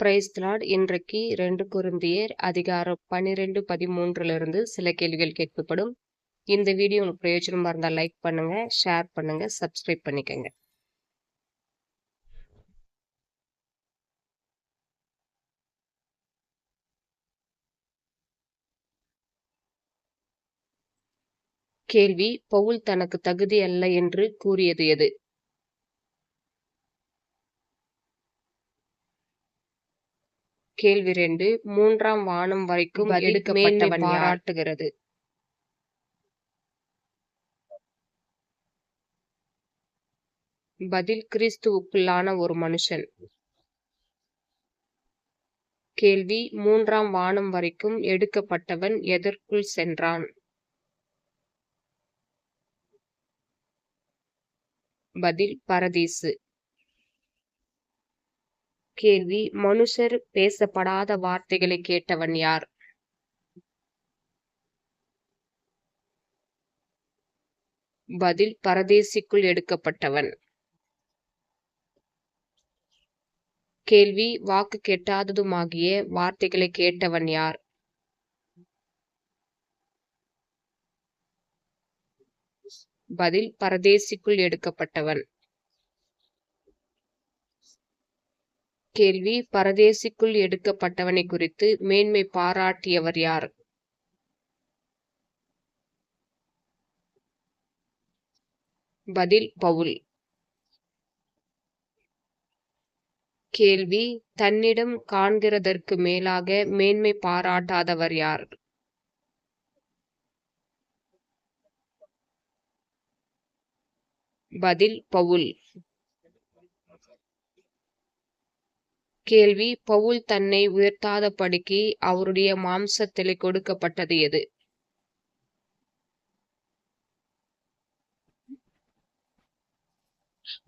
Price Lord இன்றைக்கு ரெண்டு குருந்தியர் அதிகாரம் பன்னிரெண்டு பதிமூன்றுல சில கேள்விகள் கேட்கப்படும். இந்த வீடியோ உங்களுக்கு பிரயோஜனமாக இருந்தால் லைக் பண்ணுங்க ஷேர் பண்ணுங்க சப்ஸ்கிரைப் பண்ணிக்கோங்க. கேள்வி பவுல் தனக்கு தகுதி அல்ல என்று கூறியது எது? கேள்வி ரெண்டு மூன்றாம் வானம் வரைக்கும் எடுக்கப்பட்டவன் பாராட்டுகிறது. பதில் கிறிஸ்துவுக்குள்ளான ஒரு மனுஷன். கேள்வி மூன்றாம் வானம் வரைக்கும் எடுக்கப்பட்டவன் எதற்குள் சென்றான்? பதில் பரதீசு. கேள்வி. மனுஷர் பேசப்படாத வார்த்தைகளை கேட்டவன் யார்? பதில் பரதேசிக்குள் எடுக்கப்பட்டவன். கேள்வி வாக்கு கெட்டாததுமாகிய வார்த்தைகளை கேட்டவன் யார்? பதில் பரதேசிக்குள் எடுக்கப்பட்டவன். கேள்வி பரதேசிக்குள் எடுக்கப்பட்டவனை குறித்து மேன்மை பாராட்டியவர் யார்? பதில் பவுல். கேள்வி தன்னிடம் காண்கிறதற்கு மேலாக மேன்மை பாராட்டாதவர் யார்? பதில் பவுல். கேள்வி பவுல் தன்னை உயர்த்தாதபடிக்கு அவருடைய மாம்சத்தில் கொடுக்கப்பட்டது எது?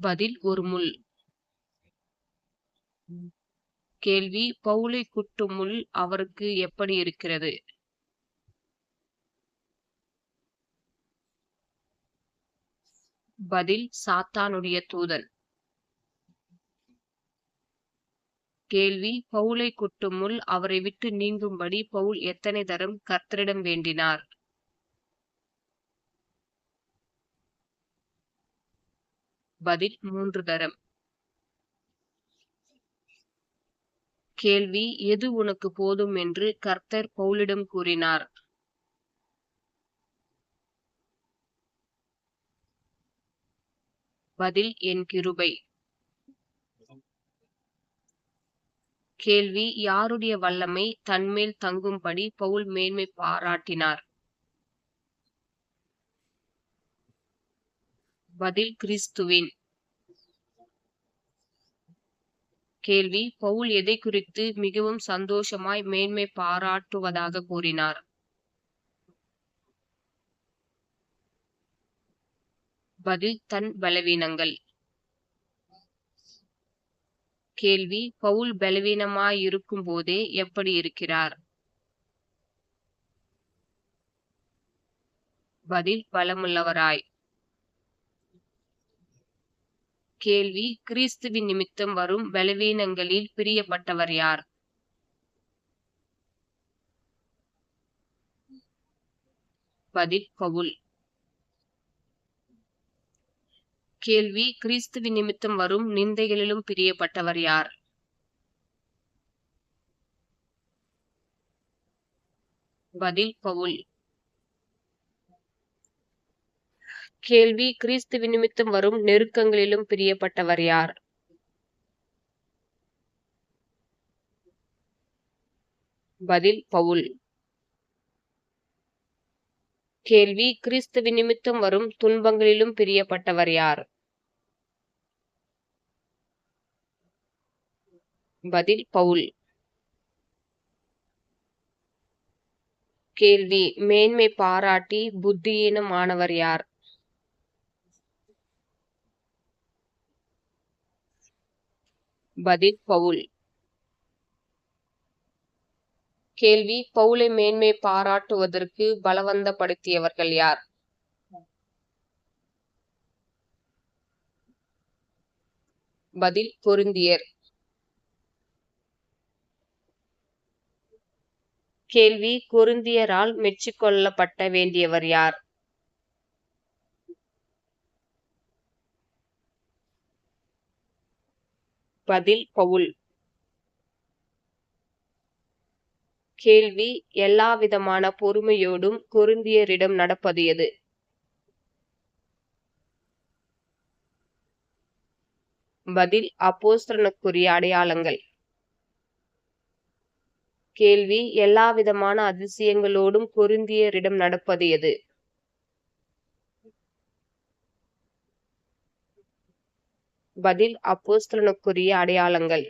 பதில் ஒரு முள். கேள்வி பவுலை குட்டும் முள் அவருக்கு எப்படி இருக்கிறது? பதில் சாத்தானுடைய தூதன். கேள்வி. பவுலை குட்டும் முள் அவரை விட்டு நீங்கும்படி பவுல் எத்தனை தரம் கர்த்தரிடம் வேண்டினார்? பதில் மூன்று தரம். கேள்வி எது உனக்கு போதும் என்று கர்த்தர் பவுலிடம் கூறினார்? பதில் என் கிருபை. கேள்வி யாருடைய வல்லமை தன்மேல் தங்கும்படி பவுல் மேன்மை பாராட்டினார்? பதில் கிறிஸ்துவின். கேள்வி பவுல் எதை குறித்து மிகவும் சந்தோஷமாய் மேன்மை பாராட்டுவதாக கூறினார்? பதில் தன் பலவீனங்கள். கேள்வி பவுல் பலவீனமாயிருக்கும் போதே எப்படி இருக்கிறார்? பதில் பலமுள்ளவராய். கேள்வி கிறிஸ்துவின் நிமித்தம் வரும் பலவீனங்களில் பிரியப்பட்டவர் யார்? பதில் பவுல். கேள்வி கிறிஸ்துவின் நிமித்தம் வரும் நிந்தைகளிலும் பிரியப்பட்டவர் யார்? பதில் பவுல். கேள்வி கிறிஸ்துவின் நிமித்தம் வரும் நெருக்கங்களிலும் பிரியப்பட்டவர் யார்? பதில் பவுல். கேள்வி கிறிஸ்துவின் நிமித்தம் வரும் துன்பங்களிலும் பிரியப்பட்டவர் யார்? பதில் பவுல். கேள்வி மேன்மை பாராட்டி புத்தியீனமானவர் யார்? பதில் பவுல். கேள்வி பவுலை மேன்மை பாராட்டுவதற்கு பலவந்தப்படுத்தியவர்கள் யார்? பதில் பொருந்தியர். கேள்வி கொரிந்தியரால் மெச்சிக்கொள்ளப்பட்ட வேண்டியவர் யார்? பதில் பவுல். கேள்வி எல்லாவிதமான பொறுமையோடும் கொரிந்தியரிடம் நடப்பது எது? பதில் அப்போஸ்தரனுக்குரிய அடையாளங்கள். கேள்வி எல்லா விதமான அதிசயங்களோடும் பொருந்தியரிடம் நடப்பது எது? பதில் அப்போஸ்தலனுக்குரிய அடையாளங்கள்.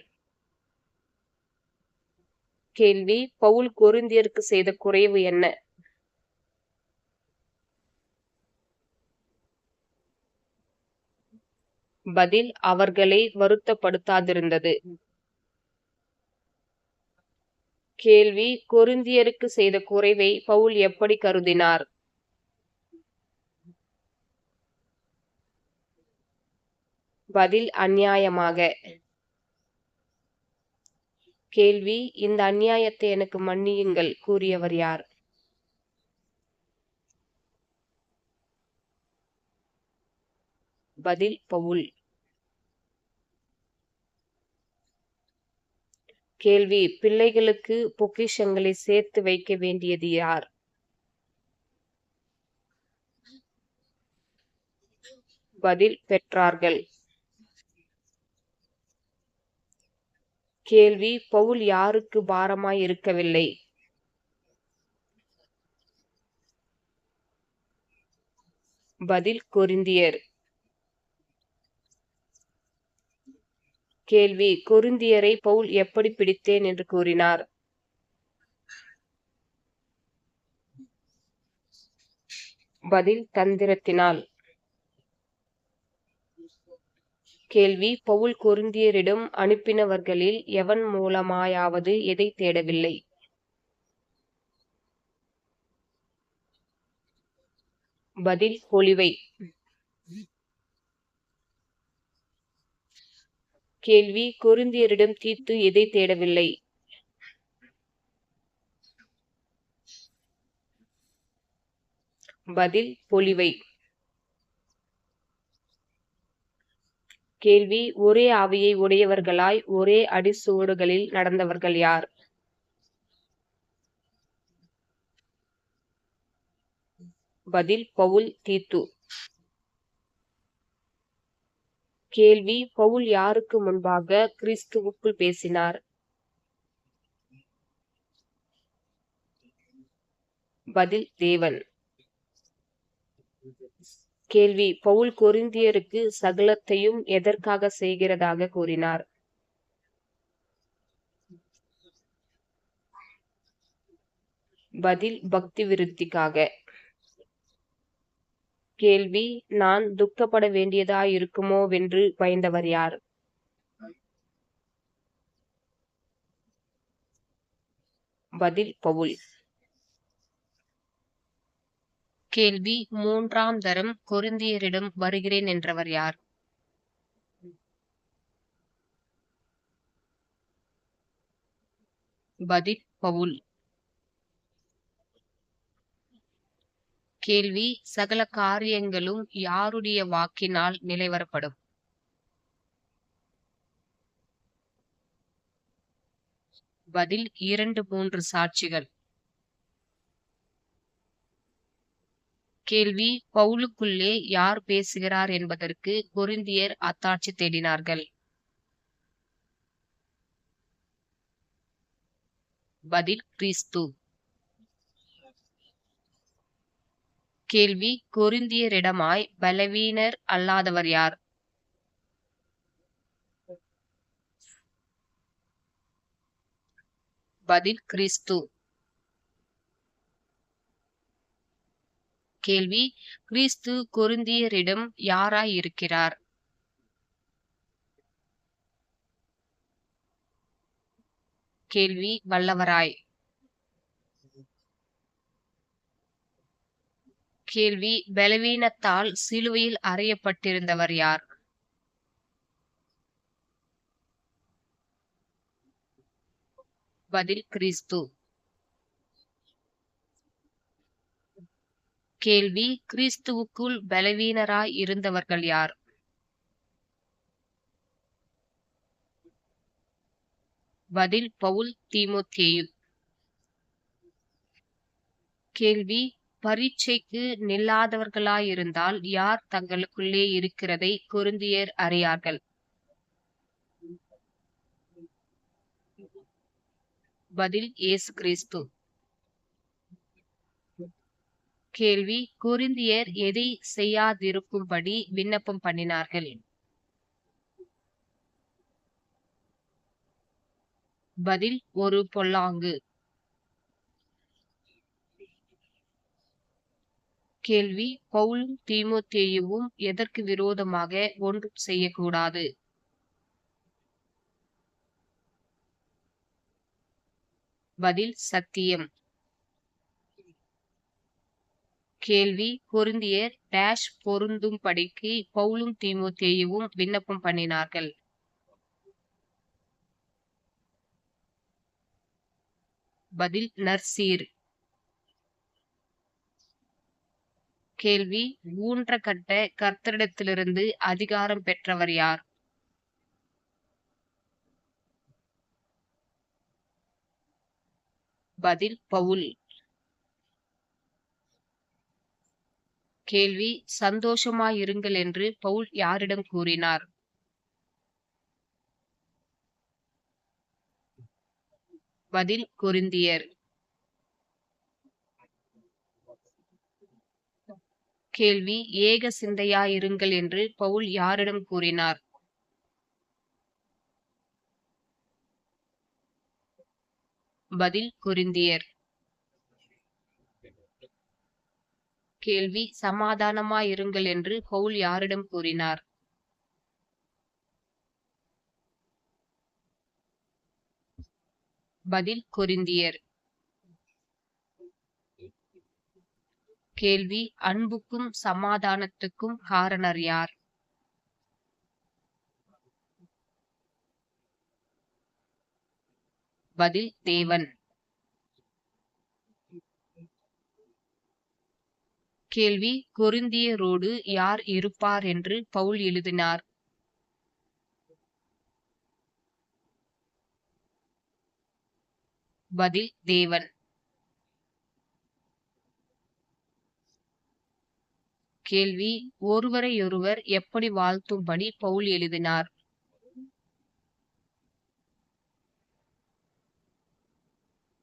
கேள்வி பவுல் கொருந்தியருக்கு செய்த குறைவு என்ன? பதில் அவர்களை வருத்தப்படுத்தாதிருந்தது. கேள்வி கொரிந்தியருக்கு செய்த குறைவை பவுல் எப்படி கருதினார்? பதில் அநியாயமாக. கேள்வி இந்த அநியாயத்தை எனக்கு மன்னியுங்கள் கூறியவர் யார்? பதில் பவுல். கேள்வி பிள்ளைகளுக்கு பொக்கிஷங்களை சேர்த்து வைக்க வேண்டியது யார்? பதில் பெற்றார்கள். கேள்வி பவுல் யாருக்கு பாரமாய் இருக்கவில்லை? பதில் கொரிந்தியர். கேள்வி. கொருந்தியரை பவுல் எப்படி பிடித்தேன் என்று கூறினார். பதில் தந்திரத்தினால். கேள்வி பவுல் கொருந்தியரிடம் அனுப்பினவர்களில் எவன் மூலமாயாவது எதை தேடவில்லை? பதில் பொலிவை கேள்வி குருந்தியரிடம் தீத்து எதை தேடவில்லை? பதில் பொலிவை. கேள்வி ஒரே ஆவியை உடையவர்களாய் ஒரே அடிசுவடுகளில் நடந்தவர்கள் யார்? பதில் பவுல் தீத்து. கேள்வி. பவுல் யாருக்கு முன்பாக கிறிஸ்துவுக்குள் பேசினார்? பதில் தேவன். கேள்வி. பவுல் கொரிந்தியருக்கு சகலத்தையும் எதற்காக செய்கிறதாக கூறினார்? பதில் பக்தி விருத்திக்காக. கேள்வி நான் துக்கப்பட வேண்டியதா இருக்குமோ வென்று பயந்தவர் யார்? பதில் பவுல். கேள்வி மூன்றாம் தரம் கொருந்தியரிடம் வருகிறேன் என்றவர் யார்? பதில் பவுல். கேள்வி சகல காரியங்களும் யாருடைய வாக்கினால் நிலைவரப்படும்? பதில் இரண்டு மூன்று சாட்சிகள். கேள்வி பவுலுக்குள்ளே யார் பேசுகிறார் என்பதற்கு பொருந்தியர் அத்தாட்சி தேடினார்கள். பதில் கிறிஸ்து. கேள்வி கொரிந்தியரிடமாய் பலவீனர் அல்லாதவர் யார்? பதில் கிறிஸ்து. கேள்வி கிறிஸ்து கொருந்தியரிடம் யாராய் இருக்கிறார் கேள்வி வல்லவராய். கேள்வி பலவீனத்தால் சிலுவையில் அறையப்பட்டிருந்தவர் யார்? பதில் கிறிஸ்து. கேள்வி கிறிஸ்துவுக்குள் பலவீனராய் இருந்தவர்கள் யார்? பதில் பவுல் தீமோத்தேயு. கேள்வி பரீட்சைக்கு நில்லாதவர்களாயிருந்தால் யார் தங்களுக்குள்ளே இருக்கிறதை குருந்தியர் அறியார்கள். பதில் இயேசு கிறிஸ்து. கேள்வி குருந்தியர் எதை செய்யாதிருக்கும்படி விண்ணப்பம் பண்ணினார்கள்? பதில் ஒரு பொல்லாங்கு. கேள்வி பவுலும் தீமோத்தேயுவும் எதற்கு விரோதமாக ஒன்றும் செய்யக்கூடாது? பதில் சத்தியம். கேள்வி பொருந்தியர் டேஷ் பொருந்தும் படிக்கு பவுலும் தீமோத்தேயுவும் விண்ணப்பம் பண்ணினார்கள். பதில் நர்சீர் கேள்வி. ஊன்ற கட்ட கர்த்தரிடத்திலிருந்து அதிகாரம் பெற்றவர் யார்? பதில் பவுல். கேள்வி சந்தோஷமாயிருங்கள் என்று பவுல் யாரிடம் கூறினார்? பதில் குருந்தியர். கேள்வி ஏக சிந்தையாயிருங்கள் என்று பவுல் யாரிடம் கூறினார்? பதில் குறிந்தியர் கேள்வி சமாதானமாயிருங்கள் என்று பவுல் யாரிடம் கூறினார்? பதில் கொரிந்தியர். கேள்வி அன்புக்கும் சமாதானத்துக்கும் காரணர் யார்? பதில் தேவன். கேள்வி கொரிந்தியரோடு யார் இருப்பார் என்று பவுல் எழுதினார். பதில் தேவன். கேள்வி ஒருவரையொருவர் எப்படி வாழ்த்தும்படி பவுல் எழுதினார்?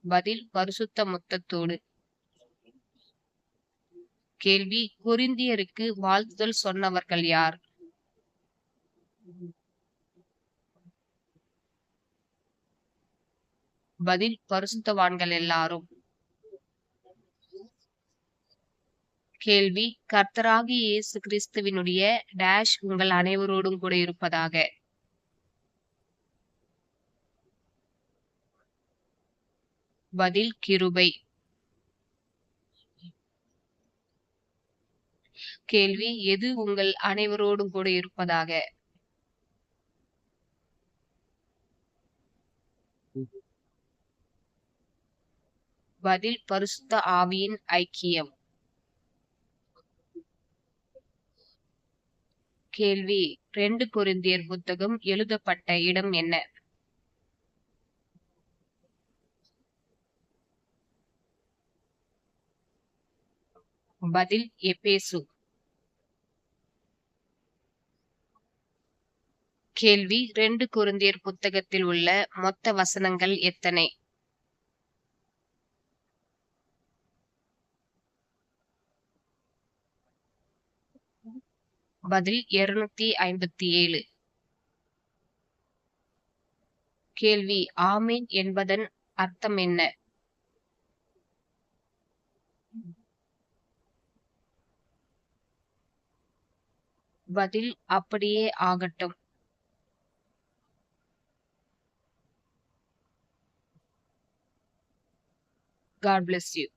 பதில் பரிசுத்த மொத்தத்தோடு. கேள்வி கொரிந்தியருக்கு வாழ்த்துதல் சொன்னவர்கள் யார்? பதில் பரிசுத்தவான்கள் எல்லாரும். கேள்வி. கர்த்தராகி இயேசு கிறிஸ்துவினுடைய டேஷ் உங்கள் அனைவரோடும் கூட இருப்பதாக. பதில் கிருபை. கேள்வி எது உங்கள் அனைவரோடும் கூட இருப்பதாக? பதில் பரிசுத்த ஆவியின் ஐக்கியம். கேள்வி. ரெண்டு குருந்தியர் புத்தகம் எழுதப்பட்ட இடம் என்ன? பதில் எபேசு. கேள்வி ரெண்டு குருந்தியர் புத்தகத்தில் உள்ள மொத்த வசனங்கள் எத்தனை? பதில் இருநூத்தி ஐம்பத்தி ஏழு. கேள்வி ஆமீன் என்பதன் அர்த்தம் என்ன? பதில் அப்படியே ஆகட்டும். God bless you.